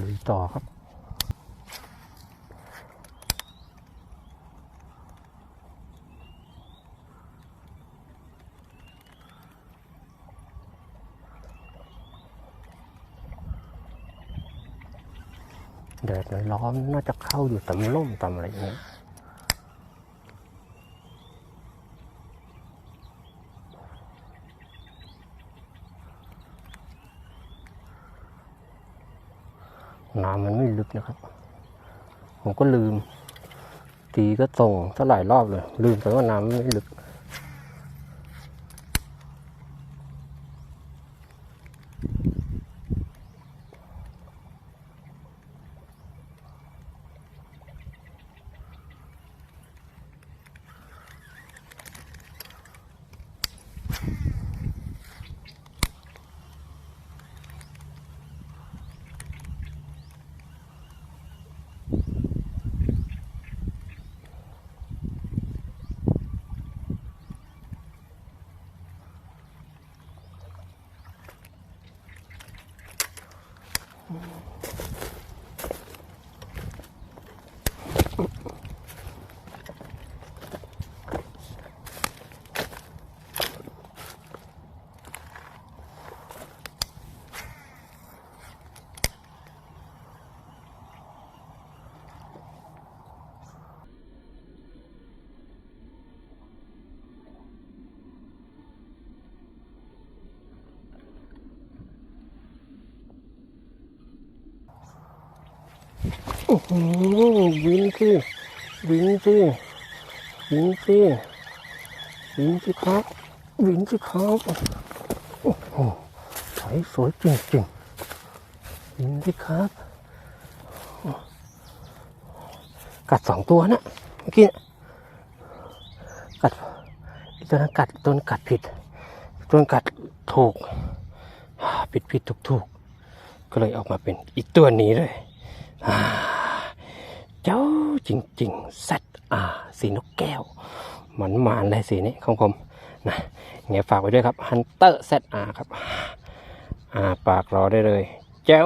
ลุยต่อครับแดดเลยร้อนน่าจะเข้าอยู่ตำล่มตำอะไรอย่างเงี้ย น้ำมันไม่ลึกนะครับ ผมก็ลืม ตีก็ส่งเท่าหลายรอบเลย ลืมไปว่าน้ำไม่ลึก Oh. อื้อหือวินสิวินสิวินสิวินสิครับวินสิครับโอ้โหใสสวยจริงๆวินสิครับกัดสองตัวนะเมื่อกี้กัดตัวนั้นกัดตัวนั้นกัดผิดตัวนั้นกัดถูกผิดผิดถูกถูกก็เลยออกมาเป็นอีกตัวนี้เลย เจ้าจริงๆสัตอ่าสีนกแก้วหมันมานเลยสีนี้ของผมนะไงฝากไว้ด้วยครับฮันเตอร์เซตอาครับ อ่าปากรอได้เลย เจ้า